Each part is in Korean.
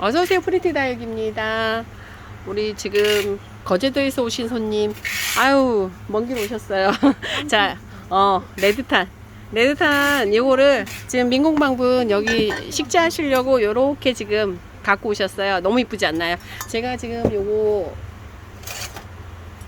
어서오세요 프린트 다육입니다 우리 지금 거제도에서 오신 손님 아유 먼 길 오셨어요 자 어 레드탄 레드탄 요거를 지금 민공방분 여기 식재 하시려고 요렇게 지금 갖고 오셨어요 너무 이쁘지 않나요 제가 지금 요거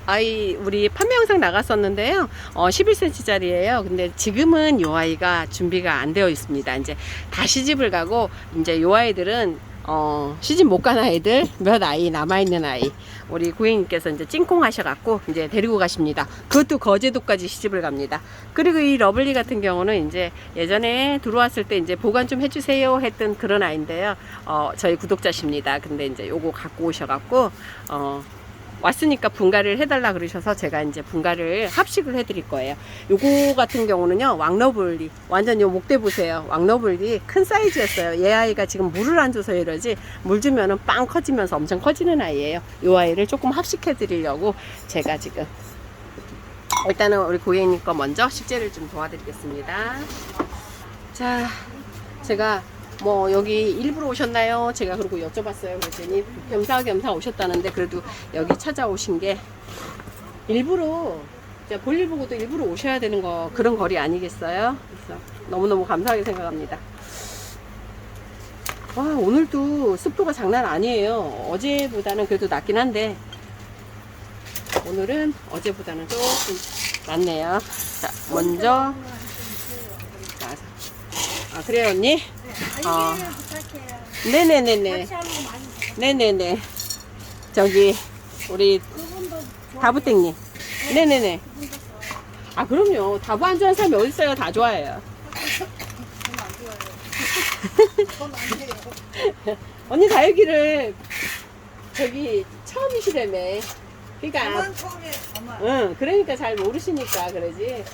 아이 우리 판매 영상 나갔었는데요. 어 11cm짜리예요. 근데 지금은 요 아이가 준비가 안 되어 있습니다. 이제 다 시 집을 가고 이제 요 아이들은 어 시집 못 간 아이들 몇 아이 남아 있는 아이 우리 고객님께서 이제 찡콩 하셔갖고 이제 데리고 가십니다. 그것도 거제도까지 시집을 갑니다. 그리고 이 러블리 같은 경우는 이제 예전에 들어왔을 때 이제 보관 좀 해주세요 했던 그런 아이인데요. 어 저희 구독자십니다. 근데 이제 요거 갖고 오셔갖고 어 왔으니까 분갈이를 해달라 그러셔서 제가 이제 분갈이를 합식을 해드릴 거예요. 요거 같은 경우는요, 왕러블리. 완전 요 목대 보세요. 왕러블리 큰 사이즈였어요. 얘 아이가 지금 물을 안 줘서 이러지, 물 주면은 빵 커지면서 엄청 커지는 아이예요. 요 아이를 조금 합식해드리려고 제가 지금. 일단은 우리 고객님 거 먼저 식재를 좀 도와드리겠습니다. 자, 제가 뭐 여기 일부러 오셨나요? 제가 그러고 여쭤봤어요. 그랬더니 겸사겸사 오셨다는데 그래도 여기 찾아오신 게 일부러 볼일 보고도 일부러 오셔야 되는 거 그런 거리 아니겠어요? 그래서 너무너무 감사하게 생각합니다. 와 오늘도 습도가 장난 아니에요. 어제보다는 그래도 낮긴 한데 오늘은 어제보다는 조금 낫네요. 자 먼저. 아 그래요 언니? 어. 알기를 부탁해요. 네네네네. 같이 하는 거 많이 돼. 네네네. 저기 우리 그분도. 다부땡님. 네네네. 그분도 좋아해요. 아 그럼요. 다부 안 좋아하는 사람이 어디 있어요? 다 좋아해요. 저는 안 좋아해요. 저는 안 돼요. 언니 다육이를 저기 처음이시라며. 그러니까 저만 처음에 저만. 응 그러니까 잘 모르시니까 그러지.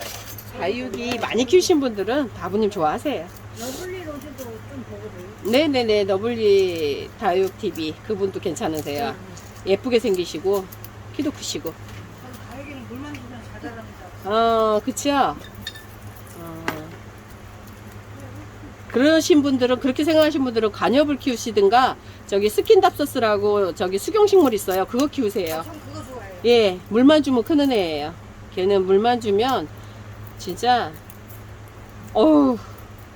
다육이 많이 키우신 분들은 다부님 좋아하세요. 러블리 로즈도 좀 보거든요. 네네네 너블리 다육 TV 그분도 괜찮으세요. 예쁘게 생기시고 키도 크시고. 다육이는 물만 주면 자잘합니다. 어, 그쵸? 어. 그러신 분들은, 그렇게 생각하신 분들은 관엽을 키우시든가, 저기 스킨답서스라고 저기 수경식물 있어요. 그거 키우세요. 전 그거 좋아해요. 예, 물만 주면 크는 애예요. 걔는 물만 주면, 진짜, 어우,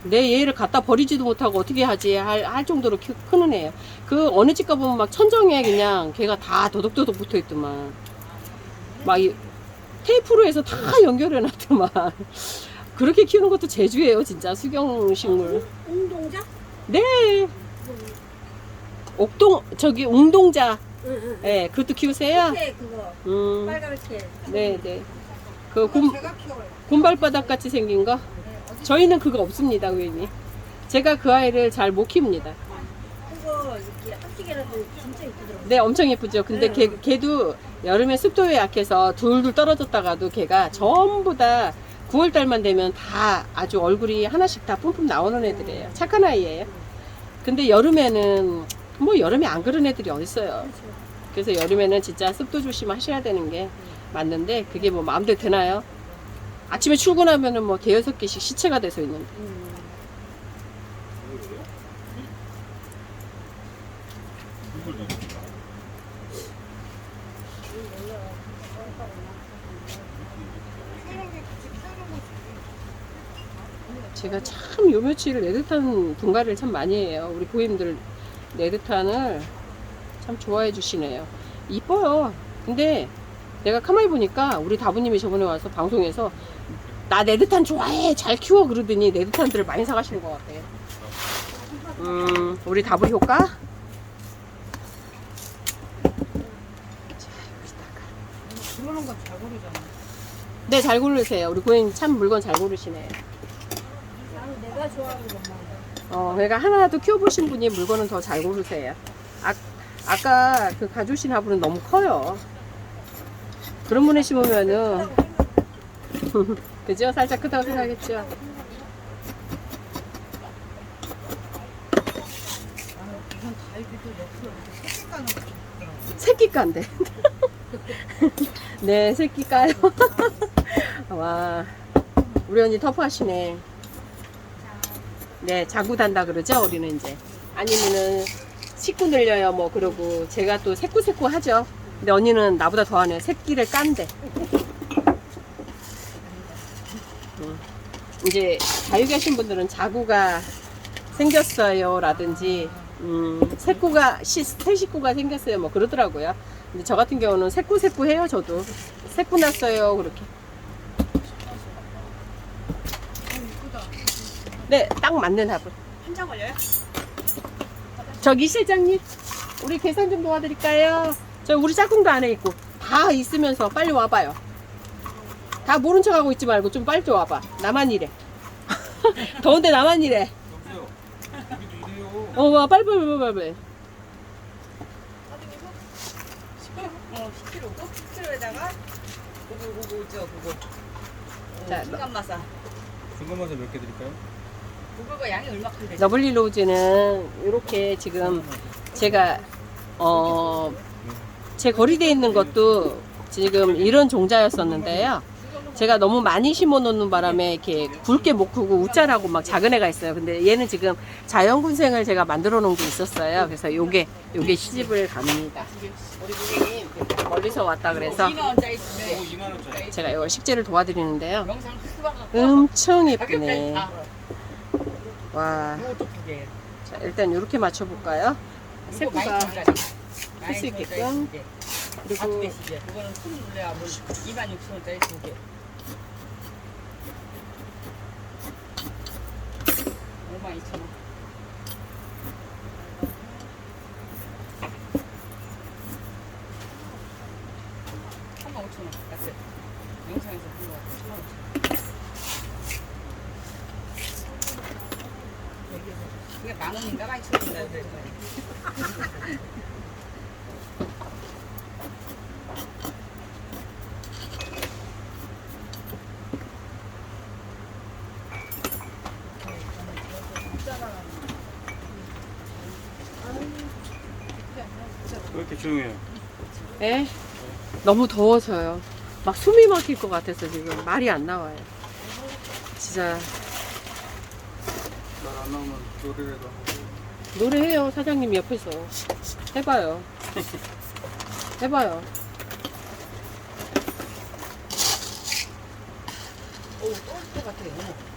내 얘를 갖다 버리지도 못하고 어떻게 하지 할, 할 정도로 키, 크는 애예요. 그 어느 집 가보면 막 천정에 그냥 걔가 다 도덕도덕 붙어 있더만. 막 이, 테이프로 해서 다 연결해 놨더만. 그렇게 키우는 것도 제주예요, 진짜. 수경식물. 운동자? 네. 옥동, 저기, 웅동자. 응응. 예, 그것도 키우세요? 캐 그거 음, 빨갛게. 네, 네. 그 곰. 곰발바닥 같이 생긴 거? 네, 저희는 그거 없습니다, 고객님. 제가 그 아이를 잘 못 키웁니다. 그거 이렇게 진짜 이쁘더라고요. 네, 엄청 예쁘죠. 근데 네. 걔, 걔도 여름에 습도에 약해서 둘둘 떨어졌다가도 걔가 전부 다 9월 달만 되면 다 아주 얼굴이 하나씩 다 뿜뿜 나오는 애들이에요. 착한 아이예요. 근데 여름에는 뭐 여름에 안 그런 애들이 어딨어요. 그렇죠. 그래서 여름에는 진짜 습도 조심하셔야 되는 게 맞는데 그게 뭐 마음대로 되나요? 아침에 출근하면은 뭐 대여섯 개씩 시체가 돼서 있는데. 음. 제가 참 요 며칠 레드탄 분갈이를 참 많이 해요. 우리 고객님들 레드탄을 참 좋아해 주시네요. 이뻐요. 근데 내가 가만히 보니까 우리 다부님이 저번에 와서 방송에서 나 레드탄 좋아해 잘 키워 그러더니 레드탄들을 많이 사가시는 것 같아요. 음, 우리 다부 효과? 자, 여기다가. 네, 잘 고르세요. 우리 고객님 참 물건 잘 고르시네요. 나는 내가 좋아하는 것만. 어, 그러니까 하나라도 키워보신 분이 물건은 더 잘 고르세요. 아, 아까 그 가주신 화분은 너무 커요. 그런 분에 심으면은, 그죠? 살짝 크다고 생각했죠? 새끼 깐데. 네, 새끼 까요. 와, 우리 언니 터프하시네. 네, 자구 단다 그러죠? 우리는 이제. 아니면은, 식 식구 늘려요 뭐 그러고 제가 또 새꾸새꾸 하죠 근데 언니는 나보다 더하네 새끼를 깐대. 음. 이제 다육이 하신 분들은 자구가 생겼어요 라든지 음, 새꾸가 시, 새 식구가 생겼어요. 뭐 그러더라고요. 근데 저 같은 경우는 새꾸 새꾸 해요 저도. 새꾸 났어요 그렇게. 네 딱 맞는 합을 한 장 걸려요? 저기 실장님 우리 계산 좀 도와드릴까요? 저 우리 짝꿍도 안에 있고 다 있으면서 빨리 와봐요 다 모른 척하고 있지 말고 좀 빨리 좀 와봐 나만 이래 더운데 나만 이래 여보세요. 여기도 이래요. 어 와, 빨리 빨리 빨리 빨리 어 10kg고 10kg에다가 그거 그거 저 그거 자, 중간 마사 중간맛에 몇개 드릴까요? 그거가 양이 얼마큼 되죠? 러블리 로즈는 이렇게 지금 제가 어 제 거리대에 있는 것도 지금 이런 종자였었는데요. 제가 너무 많이 심어 놓는 바람에 이렇게 굵게 못 크고 우짜라고 막 작은 애가 있어요. 근데 얘는 지금 자연군생을 제가 만들어 놓은 게 있었어요. 그래서 요게 요게 시집을 갑니다. 우리 고객님 멀리서 왔다 그래서 2만 원짜리 주네. 오, 2만 원짜리. 제가 이걸 식재를 도와드리는데요. 엄청 예쁘네. 다. 와. 자, 일단 이렇게 맞춰볼까요? 새꾸가 할 수 있게끔. 그리고 그거는 손 눌러야 뭐 2만 6천 원짜리 두 개. 5만 2천 원. 한만 5천 원 같아. 영상에서 본거 같아. 3만 5천 원. 이게 만 원인가 만 이천 원인가 왜 이렇게 조용해요? 예? 너무 더워서요. 막 숨이 막힐 것 같아서 지금 말이 안 나와요. 진짜 말 안 나오면 노래라도 하고. 노래해요 사장님 옆에서 해봐요. 해봐요. 오, 떨어질 것 같아요.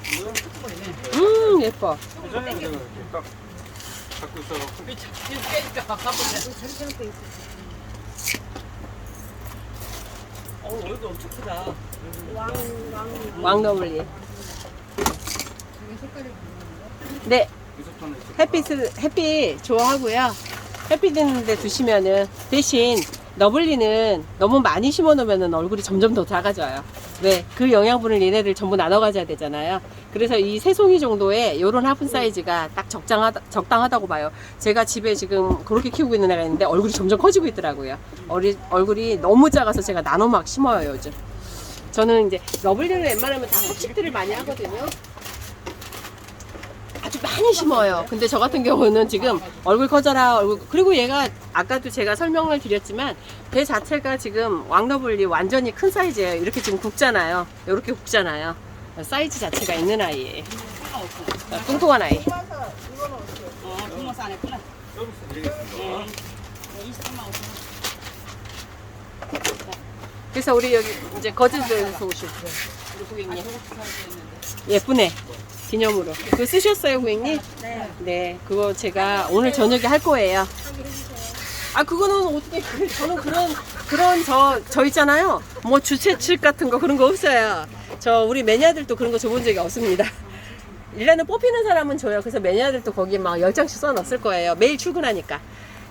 음 예뻐. 왕너블리. 네 햇빛을 햇빛 좋아하고요. 햇빛 있는데 두시면은 대신 너블리는 너무 많이 심어 놓으면은 얼굴이 점점 더 작아져요. 왜? 그 영양분을 얘네들 전부 나눠 가져야 되잖아요. 그래서 이세 송이 정도의 요런 화분 사이즈가 딱 적당하다, 적당하다고 봐요. 제가 집에 지금 그렇게 키우고 있는 애가 있는데 얼굴이 점점 커지고 있더라고요. 어리, 얼굴이 너무 작아서 제가 나눠 막 심어요, 요즘. 저는 이제 러블리는 웬만하면 다 합식들을 많이 하거든요. 아주 많이 심어요. 근데 저 같은 경우는 지금 얼굴 커져라 얼굴 그리고 얘가 아까도 제가 설명을 드렸지만 배 자체가 지금 왕너블리 완전히 큰 사이즈예요. 이렇게 지금 굵잖아요. 이렇게 굵잖아요. 사이즈 자체가 있는 아이예요. 3만 5천 원. 뚱뚱한 아이. 어, 동영상 안 했구나. 서비스 드리겠습니다. 네. 23만 5천 원. 그래서 우리 여기 이제 거제도에서 오실 우리 아, 고객님. 예쁘네. 기념으로. 그거 쓰셨어요, 고객님? 네. 네, 그거 제가 오늘 저녁에 할 거예요. 아, 그거는 어떻게, 그- 저는 그런, 그런 저, 저 있잖아요. 뭐 주최 측 같은 거 그런 거 없어요. 저, 우리 매니아들도 그런 거 줘본 적이 없습니다. 일단은 뽑히는 사람은 줘요. 그래서 매니아들도 거기에 막 열장씩 써놨을 거예요. 매일 출근하니까.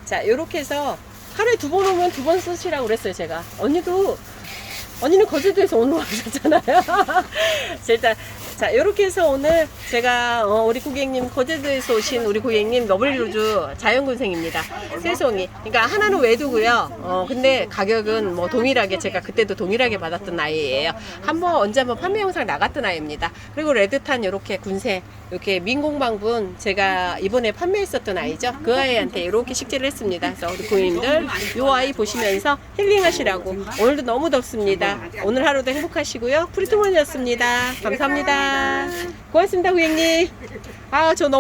자, 요렇게 해서 하루에 두 번 오면 두 번 쓰시라고 그랬어요, 제가. 언니도, 언니는 거제도에서 오늘 와셨잖아요. 자, 일단, 자, 이렇게 해서 오늘 제가 어, 우리 고객님 거제도에서 오신 우리 고객님 너블리로즈 자연군생입니다. 세송이. 그러니까 하나는 외두고요. 어, 근데 가격은 뭐 동일하게 제가 그때도 동일하게 받았던 아이예요. 한번 언제 한번 판매 영상 나갔던 아이입니다. 그리고 레드탄 이렇게 군생 이렇게 민공방분 제가 이번에 판매했었던 아이죠. 그 아이한테 이렇게 식재를 했습니다. 그래서 우리 고객님들 이 아이 보시면서 힐링하시라고 오늘도 너무 덥습니다. 오늘 하루도 행복하시고요. 프리트먼이었습니다. 감사합니다. 고맙습니다, 고객님. 아, 저 너무